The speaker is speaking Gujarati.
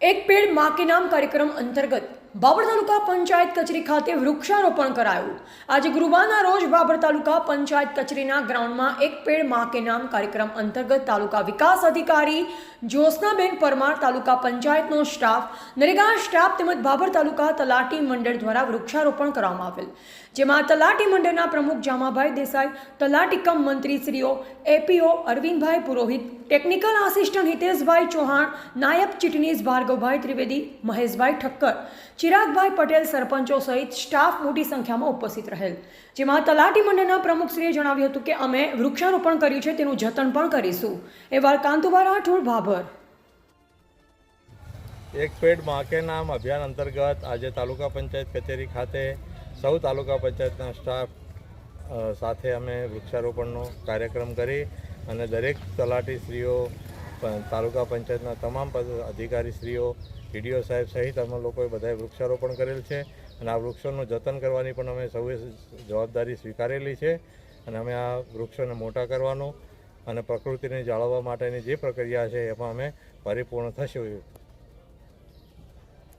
એક પેડમાં કે નામ કાર્યક્રમ અંતર્ગત બાબર તાલુકા પંચાયત કચેરી ખાતે વૃક્ષારોપણ કરાયું. આજે ગુરુવારના રોજ બાબર તાલુકા પંચાયત કચેરીના ગ્રાઉન્ડમાં એક પેડમાં કે નામ કાર્યક્રમ અંતર્ગત તાલુકા વિકાસ અધિકારી જ્યોત્સનાબેન પરમાર, તાલુકા પંચાયતનો સ્ટાફ, નરેગા સ્ટાફ તેમજ બાબર તાલુકા તલાટી મંડળ દ્વારા વૃક્ષારોપણ કરવામાં આવેલ. જેમાં તલાટી મંડળના પ્રમુખ જામાભાઈ દેસાઈ, તલાટી કમ મંત્રીશ્રીઓ APO Arvindbhai Purohit, technical assistant Hiteshbhai Chauhan, નાયબ ચીટનીસ ભાર્ગવભાઈ ત્રિવેદી, મહેશભાઈ ઠક્કર, ચિરાગભાઈ પટેલ સરપંચો સહિત સ્ટાફ મોટી સંખ્યામાં ઉપસ્થિત રહેલ. જેમાં તલાટી મંડળના પ્રમુખશ્રીએ જણાવ્યું હતું કે અમે વૃક્ષારોપણ કર્યું છે, તેનું જતન પણ કરીશું. એવા કાંતુભા રાઠોડ ભાભર. એક પેડમાં કે નામ અભિયાન અંતર્ગત આજે તાલુકા પંચાયત કચેરી ખાતે સૌ તાલુકા પંચાયતના સ્ટાફ સાથે અમે વૃક્ષારોપણનો કાર્યક્રમ કરી અને દરેક તલાટીશ્રીઓ પ- તાલુકા પંચાયતના તમામ અધિકારીશ્રીઓ, ડીડીઓ સાહેબ સહિત અમે લોકોએ બધાએ વૃક્ષારોપણ કરેલ છે અને આ વૃક્ષોનું જતન કરવાની પણ અમે સૌએ જવાબદારી સ્વીકારેલી છે અને અમે આ વૃક્ષોને મોટા કરવાનું અને પ્રકૃતિને જાળવવા માટેની જે પ્રક્રિયા છે એમાં અમે પરિપૂર્ણ થશું.